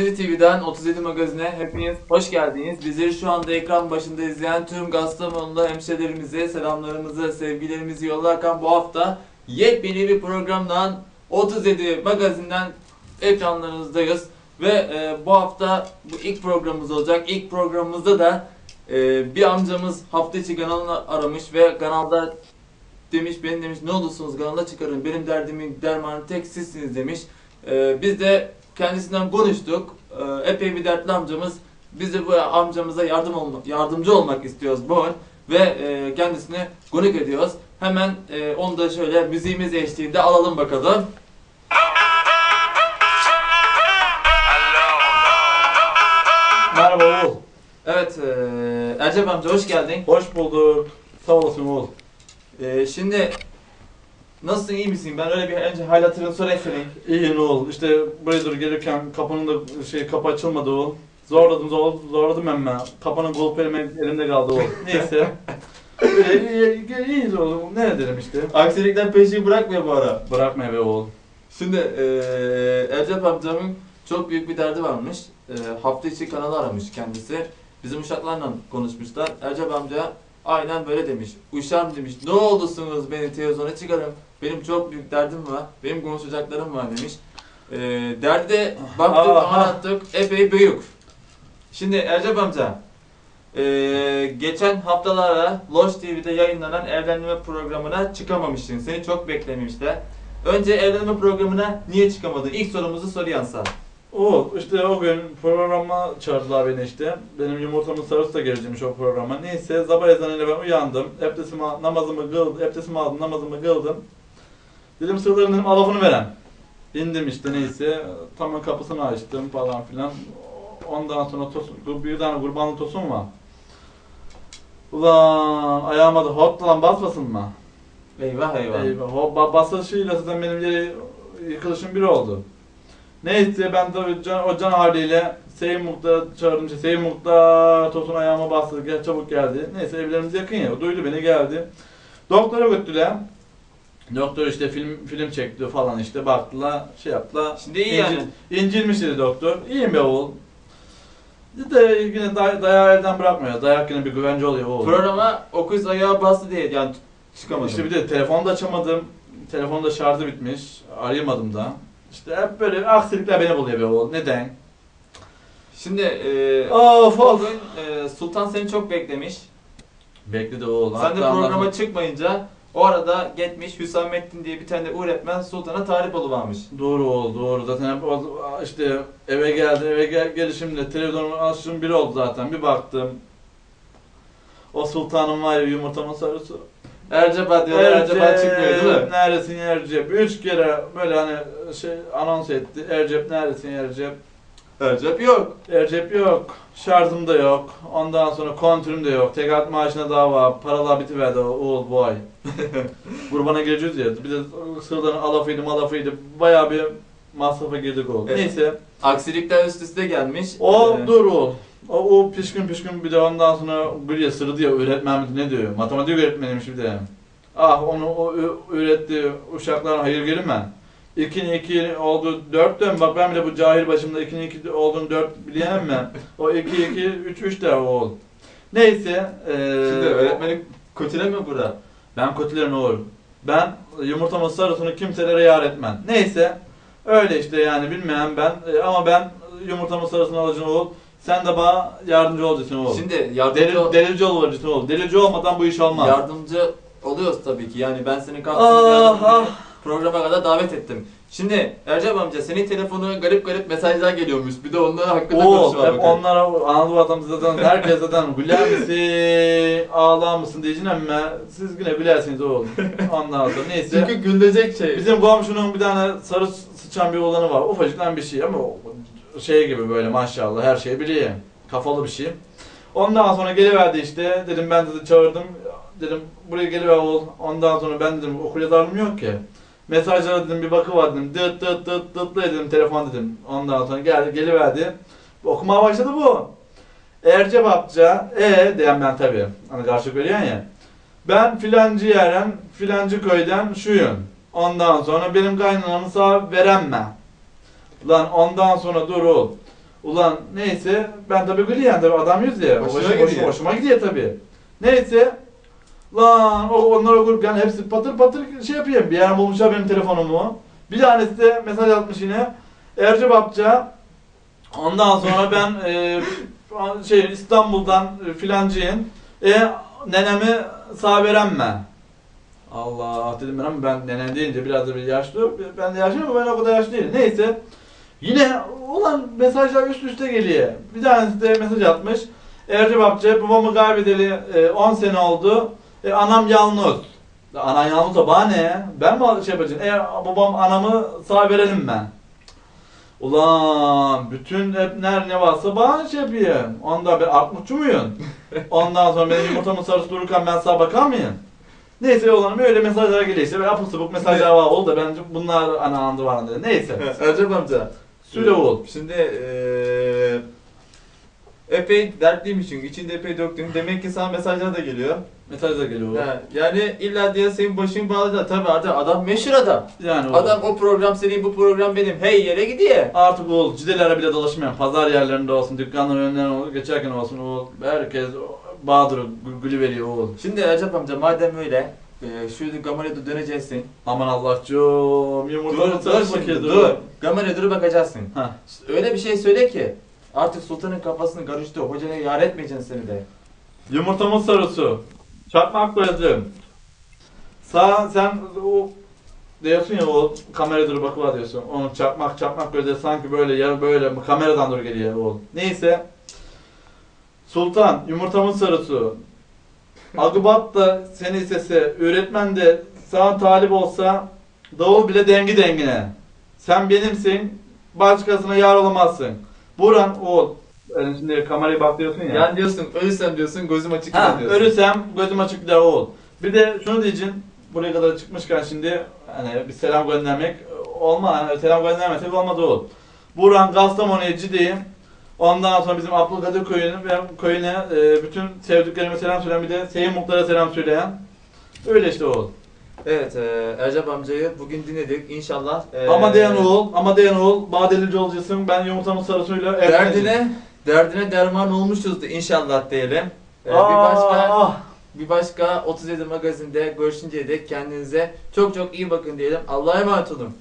37 TV'den 37 Magazin'e hepiniz hoş geldiniz. Bizleri şu anda ekran başında izleyen tüm Gastamonlu hemşehrilerimize selamlarımızı, sevgilerimizi yollarken bu hafta yepyeni bir programdan 37 Magazin'den ekranlarınızdayız. Ve e, bu hafta bu ilk programımız olacak. İlk programımızda da e, bir amcamız hafta içi kanalını aramış ve kanalda demiş beni demiş ne olursunuz kanala çıkarın benim derdimin dermanı tek sizsiniz demiş. E, biz de kendisinden konuştuk. E, epey bir dertli amcamız. Biz de bu amcamıza yardım olma, yardımcı olmak istiyoruz bugün ve e, kendisini konuk ediyoruz. Hemen e, onu da şöyle müziğimiz eşliğinde alalım bakalım. Merhaba oğul. Evet, e, Ercep amca hoş geldin. Hoş bulduk. Sağ olasın oğul. E, şimdi nasılsın, iyi misin? Ben öyle bir önce hal hatırını sorayım senin. İyi oğul. İşte buraya doğru gelirken kapının da şey kapı açılmadı oğul. Zorladım zor, zorladım emme. Kapının golf elim elimde kaldı oğul. Neyse. Böyle iyi, iyi, iyiyiz oğlum. Ne edelim işte. Aksilikten peşini bırakmıyor bu ara. Bırakma be oğul. Şimdi e, Ercep amcamın çok büyük bir derdi varmış. E, hafta içi kanalı aramış kendisi. Bizim uşaklarla konuşmuşlar. Ercep amca aynen böyle demiş. Uşağım demiş ne olursunuz beni televizyona çıkarın. Benim çok büyük derdim var. Benim konuşacaklarım var demiş. E, derdi de baktık Aha. anlattık epey büyük. Şimdi Ercep amca e, geçen haftalarda Loş TV'de yayınlanan evlenme programına çıkamamışsın. Seni çok beklemişler. Önce evlenme programına niye çıkamadın? İlk sorumuzu soruyan Oğul işte o gün programa çağırdılar beni işte. Benim yumurtamın sarısı da gelecekmiş o programa. Neyse sabah ezanıyla ben uyandım. Abdestimi, al- namazımı kıldım. Abdestimi aldım, namazımı kıldım. Dedim sırların dedim alafını veren. İndim işte neyse. Tamam kapısını açtım falan filan. Ondan sonra tosun, bir tane kurbanlı tosun var. Ulan ayağıma da hot lan basmasın mı? Eyvah eyvah. Eyvah. O ba- basışıyla zaten benim yeri yıkılışım biri oldu. Neyse ben de can, o can haliyle Seyim Muhtar çağırdım. Işte, Seyim Muhtar Tosun ayağıma bastı. Gel çabuk geldi. Neyse evlerimiz yakın ya. O duydu beni geldi. Doktora götürdüler. Doktor işte film film çekti falan işte baktılar şey yaptılar. Şimdi iyi yani. İncilmiş dedi doktor. İyiyim be oğul. De yine day- dayağı elden bırakmıyor. Dayak yine bir güvence oluyor oğul. Programa okuz ayağı bastı diye yani çıkamadım. İşte bir de telefonu da açamadım. Telefon da şarjı bitmiş. Arayamadım da. İşte hep böyle aksilikler beni buluyor be oğul. Neden? Şimdi e, Of o of. gün e, Sultan seni çok beklemiş. Bekledi oğul. Sen de Hatta programa anladım. çıkmayınca o arada gitmiş Hüsamettin diye bir tane de öğretmen Sultan'a tarif oluvermiş. Doğru oğul doğru. Zaten hep o, işte eve geldi. Eve gel, gelişimde televizyonumu açtım biri oldu zaten. Bir baktım. O sultanım var ya yumurtamın sarısı. Ercep diyorlar Ercep çıkmıyor değil mi? Neredesin Ercep? Üç kere böyle hani şey anons etti. Ercep neredesin Ercep? Ercep yok. Ercep yok. Şarjım da yok. Ondan sonra kontürüm de yok. Tekat maaşına dava. Paralar bitiverdi oğul bu ay. Kurbana gireceğiz ya. Bir de sırdan alafıydı malafıydı. Bayağı bir masrafa girdik oğul. Evet. Neyse. Aksilikler üst üste gelmiş. O Ee, dur oğul. O, o pişkin pişkin bir de ondan sonra gülüyor sırdı ya öğretmen mi ne diyor? Matematik öğretmeniymiş bir de. Ah onu o öğretti uşaklara hayır gelir mi? 2'nin 2 oldu 4 dön bak ben bile bu cahil başımda 2'nin 2 olduğunu 4 bileyim mi? O 2 2 3 3 de oğul. Neyse. eee Şimdi öğretmeni kötüleme burada. ben kötülerim oğul. Ben yumurtamın sarısını kimselere yar etmem. Neyse. Öyle işte yani bilmeyen ben e, ama ben yumurtamın sarısını alacağım oğul. Sen de bana yardımcı olacaksın oğul. Şimdi yardımcı, Delil, delilci olacaksın oğul. Delilci olmadan bu iş olmaz. yardımcı oluyoruz tabii ki. Yani ben seni Ah, kalktığım ah. programa kadar davet ettim. Şimdi Ercep amca senin telefonu garip garip mesajlar geliyormuş. Bir de onlar hakkında Oğul konuşalım hep bakalım. onlara Anadolu vatandaşı zaten herkes zaten güler misin, ağlar mısın diyeceksin ama siz yine gülersiniz oğul. Ondan sonra neyse. Çünkü gülecek şey. Bizim komşunun bir tane sarı sıçan bir oğlanı var. Ufacık lan bir şey ama o şey gibi böyle maşallah her şeyi biliyor. Kafalı bir şey. Ondan sonra geliverdi işte. Dedim ben dedi çağırdım. Dedim buraya geliver oğul. Ondan sonra ben dedim okul yazarım yok ki. Mesajlara dedim bir bakıver dedim. Dıt dıt dıt dıt dedim telefon dedim. Ondan sonra geldi geliverdi. Okumaya başladı bu. Ercep Apça, e diyen ben tabii. Hani karşı veriyorsun ya. Ben filancı yeren, filancı köyden şuyum. Ondan sonra benim kaynanamı sağ veremem. Lan ondan sonra dur oğul. Ulan neyse ben tabii gülü yani tabii adam yüz ya. Hoşuna Hoşuma, gidiyor. hoşuma, gidiyor tabii. Neyse. Lan o onlar okurken hepsi patır patır şey yapayım. Bir yer bulmuşlar benim telefonumu. Bir tanesi de mesaj atmış yine. Ercep Apça. Ondan sonra ben e, şey İstanbul'dan e, filancıyım. E nenemi sağ veremme. Allah dedim ben ama ben nenem deyince biraz da bir yaşlı. Ben de yaşlıyım ama ben o kadar yaşlı değilim. Neyse. Yine ulan mesajlar üst üste geliyor. Bir tanesi de mesaj atmış. Ercep Apça babamı kaybedeli e, 10 sene oldu. E, anam yalnız. Ya Anan yalnız da bana ne? Ben mi şey yapacağım? E, babam anamı sağ verelim ben. Ulan bütün hep ner ne varsa bana şey yapayım. Onda ben artmutçu muyum? Ondan sonra benim yumurtamın sarısı dururken ben sağa bakar mıyım? Neyse oğlanım öyle mesajlar geliyor işte. Böyle apıl sapık mesajlar var oldu da bence bunlar ana andı var dedi. Neyse. Ercep amca. Söyle oğul. Şimdi eee epey dertliymiş çünkü içinde epey döktün. Demek ki sana mesajlar da geliyor. Mesajlar geliyor oğul. Ha, yani illa diye senin başın bağlı tabii artık adam meşhur adam. Yani oğul. Adam o program senin bu program benim hey yere gidiyor. Artık oğul cidelere bile dolaşmayan pazar yerlerinde olsun, dükkanların önünden olsun, geçerken olsun oğul. Herkes Bahadır'ı gü- gülü veriyor oğul. Şimdi Ercep amca madem öyle eee şu kameraya döneceksin. Aman Allah'cığım Dur yumurtanın dur sarısı şimdi dur. Kameraya dur bakacaksın. Ha. Öyle bir şey söyle ki artık sultanın kafasını karıştı. Hocaya yar etmeyeceksin seni de. Yumurtamın sarısı. Çakmak gözlüm. Sağ sen o diyorsun ya o kamera dur bakıva diyorsun. Onun çakmak çakmak gözleri sanki böyle ya böyle kameradan doğru geliyor oğlum. Neyse. Sultan yumurtamın sarısı. Agıbat da seni istese, öğretmen de sana talip olsa davul bile dengi dengine. Sen benimsin, başkasına yar olamazsın. Buran oğul. Yani şimdi kameraya bak diyorsun ya. Yani diyorsun ölürsem diyorsun gözüm açık Ha, diyorsun. ölürsem gözüm açık gider oğul. Bir de şunu diyeceğim, buraya kadar çıkmışken şimdi hani bir selam göndermek olmaz. Hani selam göndermesek olmadı oğul. Buran Kastamonu'ya cidiyim. Ondan sonra bizim Abdülkadir köyünü ve köyüne e, bütün sevdiklerime selam söyleyen bir de Seyit Muhtar'a selam söyleyen. Öyle işte oğul. Evet e, Ercep amcayı bugün dinledik inşallah. e, Ama diyen oğul, ama diyen oğul, badelici olacaksın. Ben yumurtamın sarısıyla evleneceğim. Derdine, derdine derman olmuşuzdu inşallah diyelim. E, bir başka ah. bir başka 37 magazinde görüşünceye dek kendinize çok çok iyi bakın diyelim. Allah'a emanet olun.